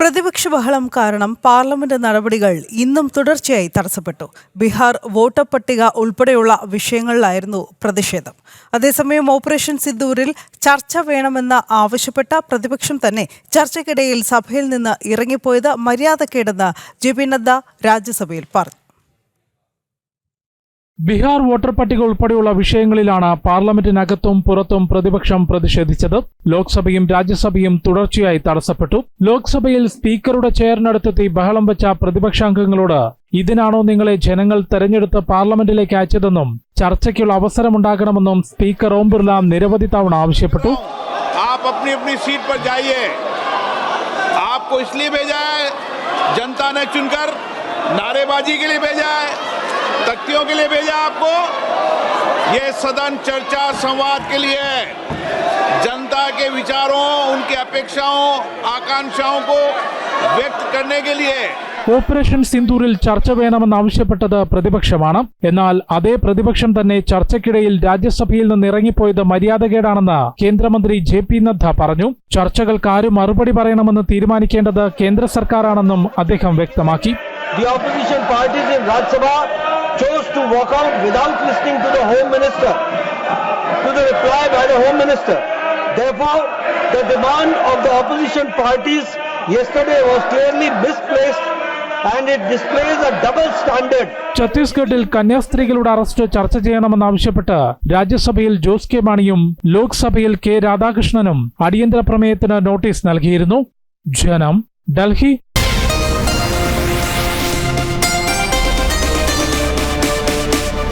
പ്രതിപക്ഷ ബഹളം കാരണം പാർലമെന്റ് നടപടികൾ ഇന്നും തുടർച്ചയായി തടസ്സപ്പെട്ടു. ബീഹാർ വോട്ടർ പട്ടിക ഉൾപ്പെടെയുള്ള വിഷയങ്ങളിലായിരുന്നു പ്രതിഷേധം. അതേസമയം ഓപ്പറേഷൻ സിന്ദൂരിൽ ചർച്ച വേണമെന്ന് ആവശ്യപ്പെട്ട പ്രതിപക്ഷം തന്നെ ചർച്ചയ്ക്കിടയിൽ സഭയിൽ നിന്ന് ഇറങ്ങിപ്പോയത് മര്യാദക്കേടെന്ന് ജെ പി നദ്ദ രാജ്യസഭയിൽ പറഞ്ഞു. ബീഹാർ വോട്ടർ പട്ടിക ഉൾപ്പെടെയുള്ള വിഷയങ്ങളിലാണ് പാർലമെന്റിനകത്തും പുറത്തും പ്രതിപക്ഷം പ്രതിഷേധിച്ചത് ലോക്സഭയും രാജ്യസഭയും തുടർച്ചയായി തടസ്സപ്പെട്ടു ലോക്സഭയിൽ സ്പീക്കറുടെ ചെയറിനടുത്തെത്തി ബഹളം വെച്ച പ്രതിപക്ഷാംഗങ്ങളോട് ഇതിനാണോ നിങ്ങളെ ജനങ്ങൾ തെരഞ്ഞെടുത്ത് പാർലമെന്റിലേക്ക് അയച്ചതെന്നും ചർച്ചയ്ക്കുള്ള അവസരമുണ്ടാകണമെന്നും സ്പീക്കർ ഓം ബിർല നിരവധി തവണ ആവശ്യപ്പെട്ടു आप अपनी अपनी सीट पर जाइए आपको इसलिए भेजा है जनता ने चुनकर नारेबाजी के लिए भेजा है तख्तियों के लिए भेजा आपको ये सदन चर्चा संवाद के लिए है जनता के विचारों उनकी अपेक्षाओं आकांक्षाओं को व्यक्त करने के लिए है ഓപ്പറേഷൻ സിന്ദൂരിൽ ചർച്ച വേണമെന്നാവശ്യപ്പെട്ടത് പ്രതിപക്ഷമാണ് എന്നാൽ അതേ പ്രതിപക്ഷം തന്നെ ചർച്ചയ്ക്കിടയിൽ രാജ്യസഭയിൽ നിന്ന് ഇറങ്ങിപ്പോയത് മര്യാദകേടാണെന്ന് കേന്ദ്രമന്ത്രി ജെ പി നദ്ദ പറഞ്ഞു ചർച്ചകൾക്ക് ആര് മറുപടി പറയണമെന്ന് തീരുമാനിക്കേണ്ടത് കേന്ദ്ര സർക്കാരാണെന്നും അദ്ദേഹം വ്യക്തമാക്കി The opposition parties in Rajya Sabha chose to walk out without listening to the Home Minister, to the reply by the Home Minister. Therefore, the demand of the opposition parties yesterday was clearly misplaced and it displays a double standard ഛത്തീസ്ഗഡിൽ കന്യാസ്ത്രീകളുടെ arrest ചർച്ച ചെയ്യണമെന്നാവശ്യപ്പെട്ട് രാജ്യസഭയിൽ Jose K മാണിയും ലോക്സഭയിൽ K രാധാകൃഷ്ണനും അടിയന്തര പ്രമേയത്തിന് notice നൽകിയിരുന്നു ജനം ഡൽഹി